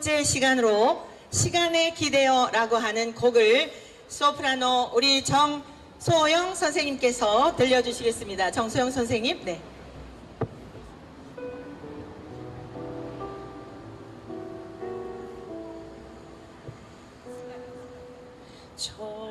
번째 시간으로 시간에 기대어라고 하는 곡을 소프라노 우리 정소영 선생님께서 들려주시겠습니다. 정소영 선생님, 네. 천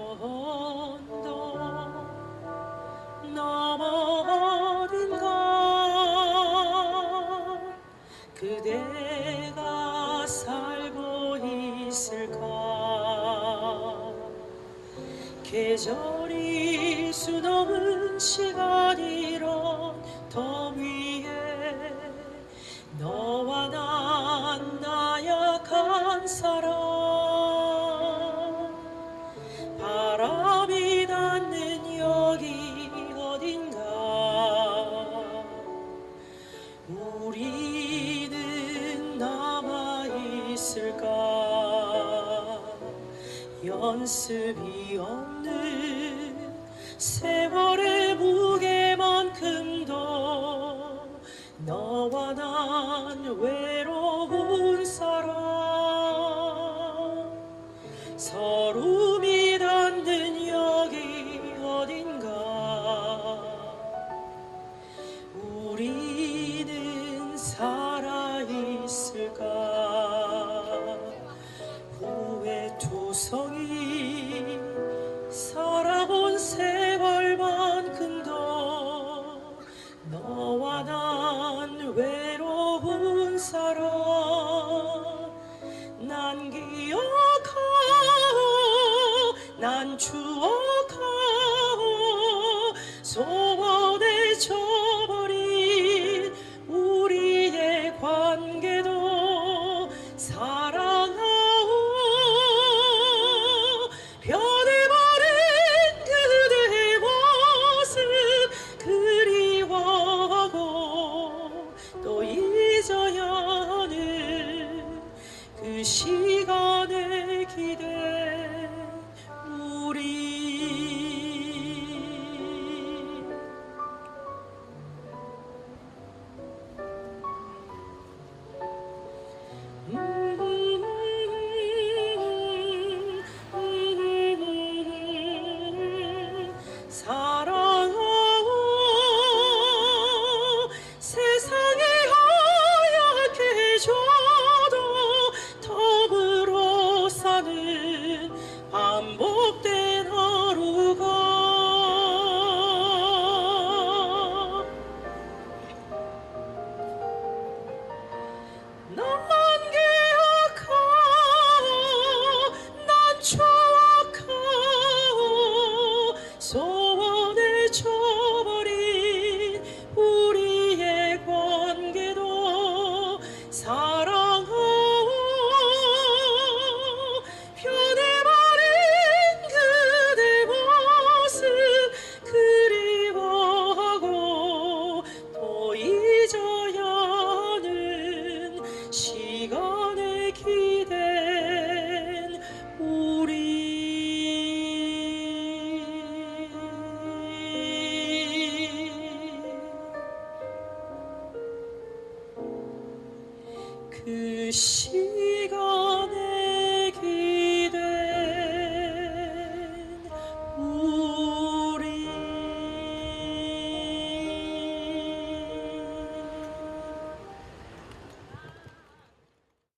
계절이 수놓은 시간이런 더위에 너와 난 나약한 사람 연습이 없는 세월의 무게만큼도 너와 난 외로운 사람. 서름이 닿는 여기 어딘가 우리 투성이 살아본 세월만큼도 너와 난 외로운 사람. 난 기억하오. 난 추억